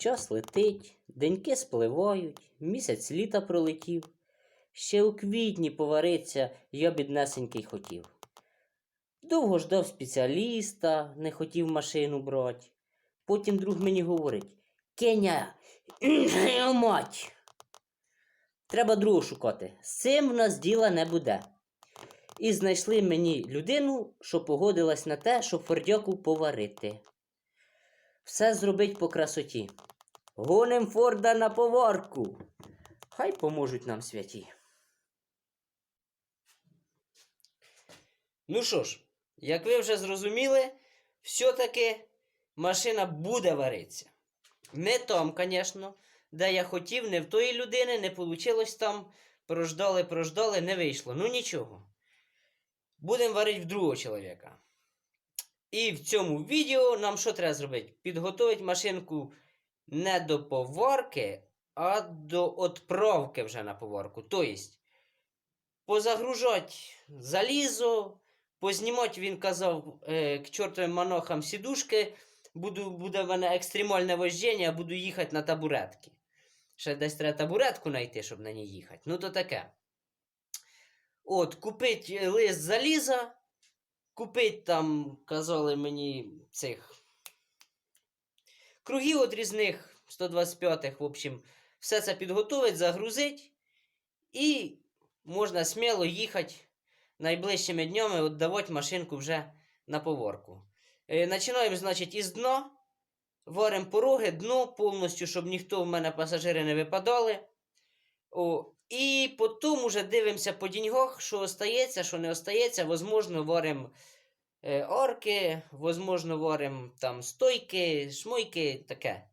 Час летить, деньки спливають, місяць літа пролетів. Ще у квітні повариться я біднесенький хотів. Довго ждав спеціаліста, не хотів машину брати. Потім друг мені говорить: Кеня, мать! Треба другу шукати. З цим в нас діла не буде. І знайшли мені людину, що погодилась на те, щоб фордяку поварити. Все зробить по красоті. Гоним Форда на поварку. Хай поможуть нам святі. Ну що ж, як ви вже зрозуміли, все-таки машина буде варитися. Не там, звісно, де я хотів, не в тої людини, не вийшло там. Прождали, прождали, не вийшло. Ну нічого. Будемо варити в другого чоловіка. І в цьому відео нам що треба зробити? Підготувати машинку не до поварки, а до відправки вже на поварку. Тобто, позагружати залізо, познімати, він казав, е, к чортовим монахам сідушки. Буду, буде в мене екстремальне вождіння, буду їхати на табуретки. Ще десь треба табуретку знайти, щоб на ній їхати. Ну, то таке. От, купить е, лист заліза, купить там, казали мені, цих кругів от різних 125-х, в общем, все це підготовить, загрузить, і можна сміло їхати найближчими днями віддавати машинку вже на поворку. Е, Починаємо, значить, із дна. Варимо пороги, дно повністю, щоб ніхто в мене пасажири не випадали. О, і потім уже дивимося по деньгах, що остається, що не остається. Возможно, варимо е, орки, возможно, варимо там стойки, шмойки, таке.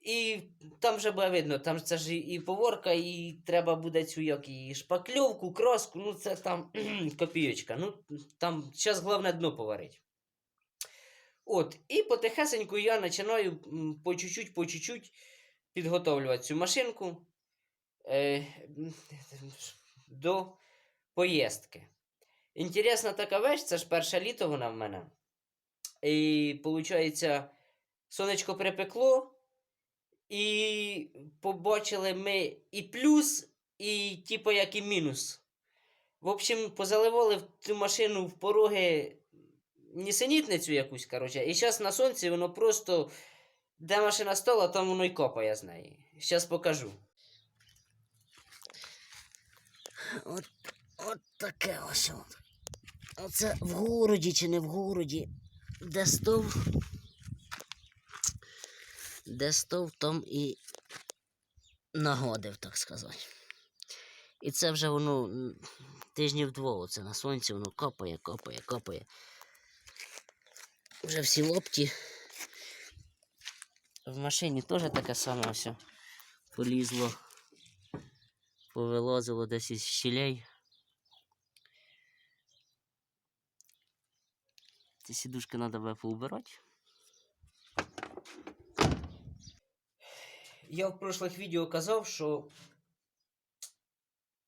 І там вже буде видно, там це ж і- поворка, і треба буде цю як і шпакльовку, краску, ну це там копійочка. Ну, там зараз головне дно поварити. От, і потихесеньку я починаю по чуть-чуть, по чуть-чуть підготовлювати цю машинку е, до поїздки. Інтересна така вещь, це ж перше літо вона в мене. І виходить, сонечко припекло, і побачили ми і плюс, і типу як і мінус. В общем, позаливали в цю машину в пороги нісенітницю якусь, коротше. І зараз на сонці воно просто. Де машина стола, там воно й копає з неї. Зараз покажу. От, от таке ось. Оце в городі чи не в городі. Де стов. Де стов, там і нагодив, так сказати. І це вже воно тижнів двох, оце на сонці воно копає, копає, копає. Вже всі лопті. В машині теж таке саме все полізло, повилазило десь із щілей. Ці сідушки треба поубирати. Я в прошлих відео казав, що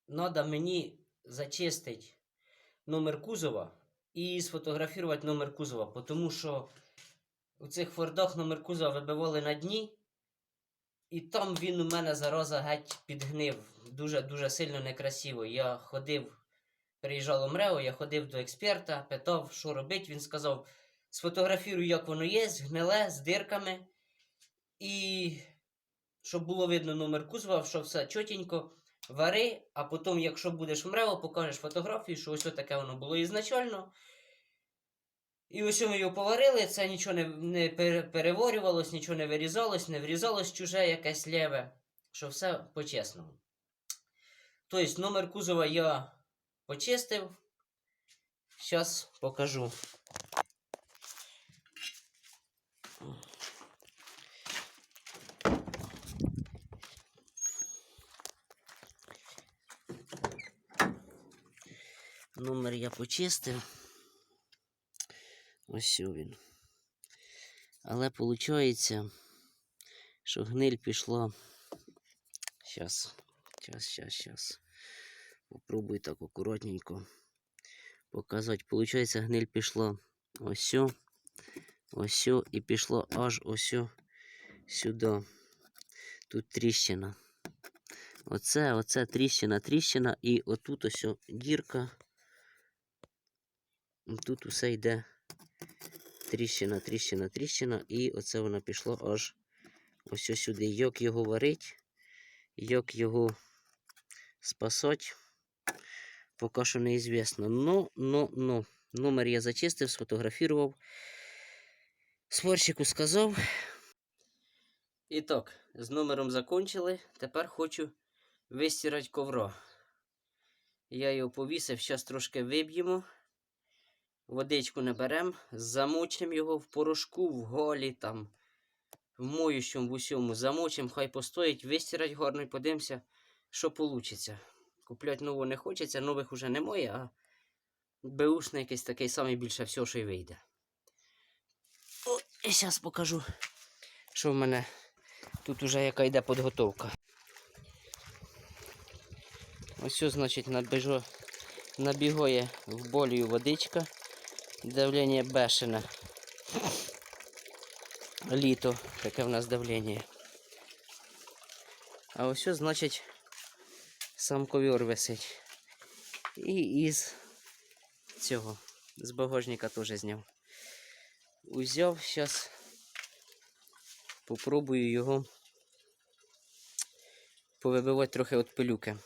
треба мені зачистити номер кузова і сфотографувати номер кузова, тому що у цих фордах номер кузова вибивали на дні, і там він у мене зараза геть підгнив. Дуже-дуже сильно некрасиво. Я ходив, приїжджало МРЕО, я ходив до експерта, питав, що робити. Він сказав: сфотографірую, як воно є, гниле, з дирками. І щоб було видно номер кузова, що все чотенько, вари, а потім, якщо будеш в МРЕО, покажеш фотографію, що ось таке воно було ізначально. І ось ми його поварили, це нічого не, не пере- переворювалось, нічого не вирізалось, не врізалось чуже якесь лєве, що все по-чесному. Тобто номер кузова я почистив. Зараз покажу. Номер я почистив. Ось він. Але виходить, що гниль пішла. Щас, щас, щас, щас. Попробуй так акуратненько показати. Получається, гниль пішла ось ось і пішло аж ось сюди. Тут тріщина. Оце, оце тріщина, тріщина, і отут ось дірка. Тут усе йде тріщина, тріщина, тріщина, і оце воно пішло аж ось сюди. Як його варить, як його спасать, поки що неізвісно. Ну, ну, ну. Номер я зачистив, сфотографував. Сварщику сказав. І так, з номером закончили. Тепер хочу вистирати ковро. Я його повісив, зараз трошки виб'ємо. Водичку не беремо, замочимо його в порошку, в голі, там, в моющому, в усьому. Замочимо, хай постоїть, вистирать гарно і подивимося, що вийде. Купляти нову не хочеться, нових уже немає, а беушний якийсь такий самий більше всього, що й вийде. О, і зараз покажу, що в мене тут уже яка йде підготовка. Ось, значить, набіжо, набігає в болію водичка. Давлення бешене. Літо, таке в нас давлення. А ось, ось, значить, сам ковір висить. І із цього, з багажника теж зняв. Узяв, зараз попробую його повибивати трохи від пилюки.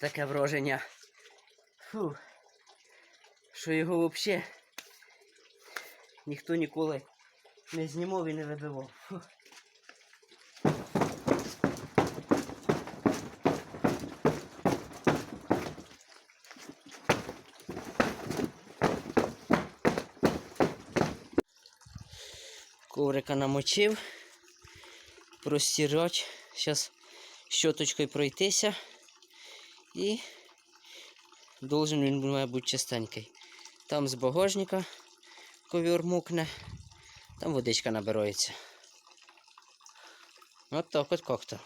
Таке враження. Фу. Що його взагалі ніхто ніколи не знімав і не вибивав. Фу. Коврика намочив, простирать. Зараз щоточкою пройтися. І должен він має бути чистенький. Там з багажника ковір мукне, там водичка набирається. От так от как-то.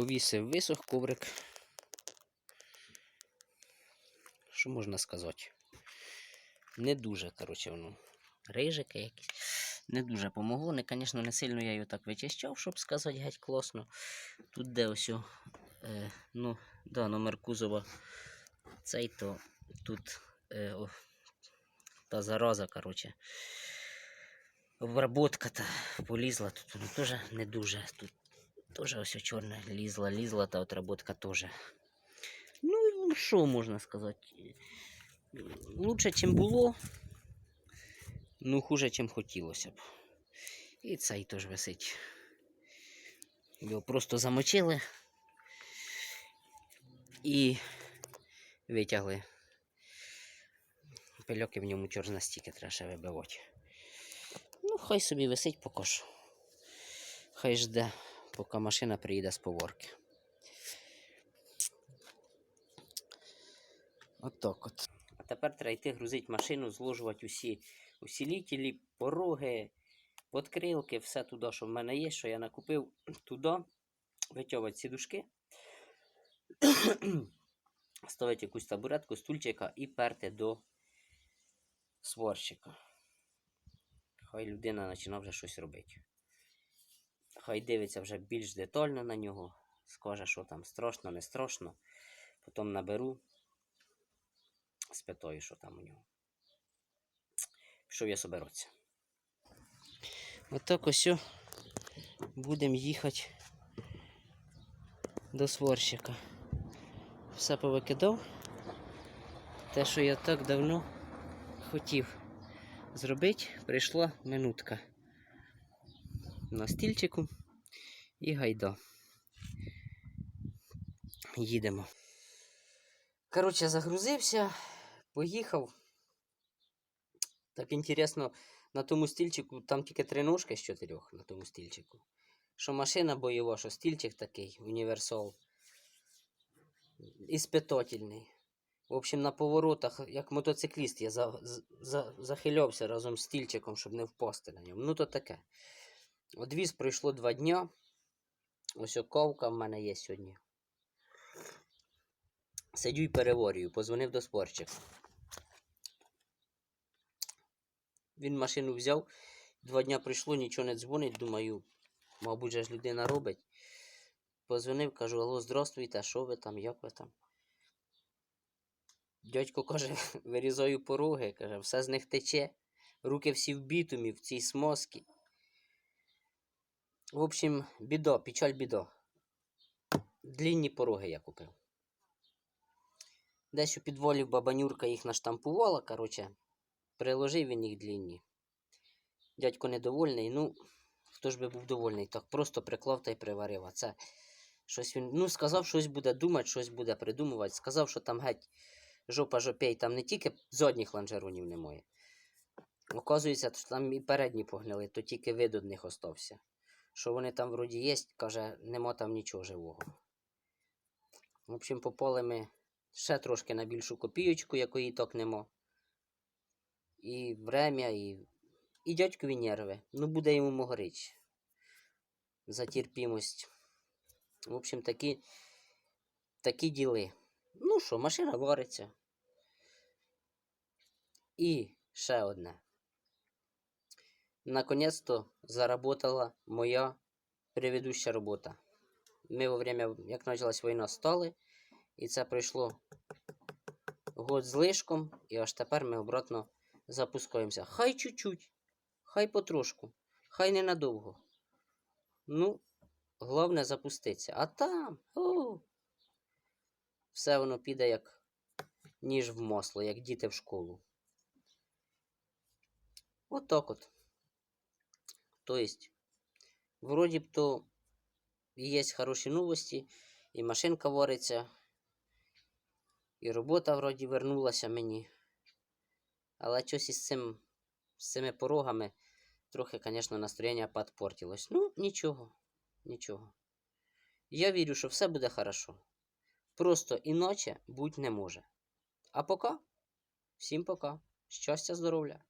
Повісив висох коврик. Що можна сказати? Не дуже, коротше, воно. Рижики якісь. Не дуже помогло. Не, звісно, не сильно я його так вичищав, щоб сказати геть класно. Тут де ось, о, е, ну, да, номер кузова цей, то тут е, о, та зараза, коротше. Обработка та полізла, тут воно теж не дуже. Тут ось о чорне лізла, лізла, та отработка теж. Ну, що можна сказати? Лучше, чим було, ну хуже, чим хотілося б. І цей теж висить. Його просто замочили і витягли. Пильоки в ньому чорна стільки треба вибивати. Ну, хай собі висить поки що. Хай жде, поки машина приїде з поворки. Отак от. А тепер треба йти грузити машину, зложувати усі усілітелі, пороги, подкрилки, все туди, що в мене є, що я накупив туди, витягувати сідушки, ставити якусь табуретку, стульчика і перти до сварщика. Хай людина почне вже щось робити. Хай дивиться вже більш детально на нього, скаже, що там страшно, не страшно. Потім наберу, спитаю, що там у нього. Пішов я соберуться. Отак ось будемо їхати до сварщика. Все повикидав. Те, що я так давно хотів зробити, прийшла минутка на стільчику і гайда. Їдемо. Коротше, загрузився, поїхав. Так інтересно, на тому стільчику там тільки три ножки з чотирьох на тому стільчику. Що машина бойова, що стільчик такий, універсал. Іспитательний. В общем, на поворотах, як мотоцикліст, я за, за, захилявся разом з стільчиком, щоб не впасти на ньому. Ну, то таке. Одвіз пройшло два дня. Ось оковка в мене є сьогодні. Сидю і переворюю, позвонив до спорчика. Він машину взяв, два дня прийшло, нічого не дзвонить, думаю, мабуть, же ж людина робить. Позвонив, кажу, алло, здравствуйте, що ви там, як ви там? Дядько каже, вирізаю пороги, каже, все з них тече, руки всі в бітумі, в цій смазці. В общем, біда, печаль біда. Длінні пороги я купив. Десь у підволі баба Нюрка їх наштампувала, короче, приложив він їх длінні. Дядько недовольний, ну, хто ж би був довольний, так просто приклав та й приварив. Це щось він, ну, сказав, щось буде думати, щось буде придумувати. Сказав, що там геть жопа жопей, там не тільки задніх ланжеронів немає. Оказується, що там і передні погнили, то тільки вид од них остався. Що вони там вроді є, каже, нема там нічого живого. В общем, попали ми ще трошки на більшу копійочку, якої так нема. І врем'я, і, і дядькові нерви. Ну, буде йому могорич. За терпімость. В общем, такі, такі діли. Ну що, машина вариться. І ще одне. Наконец-то заработала моя предыдущая робота. Ми во время, як почалась війна, стали, і це пройшло год з лишком, і аж тепер ми обратно запускаємося. Хай чуть-чуть, хай потрошку, хай ненадовго. Ну, головне запуститися. А там, о, все воно піде як ніж в масло, як діти в школу. Отак от. То есть, вроді б то є хороші новості, і машинка вариться, і робота вроді вернулася мені. Але щось із цим, з цими порогами трохи, звісно, настроєння підпортилось. Ну, нічого, нічого. Я вірю, що все буде хорошо. Просто іначе будь не може. А пока, всім пока. Щастя, здоров'я!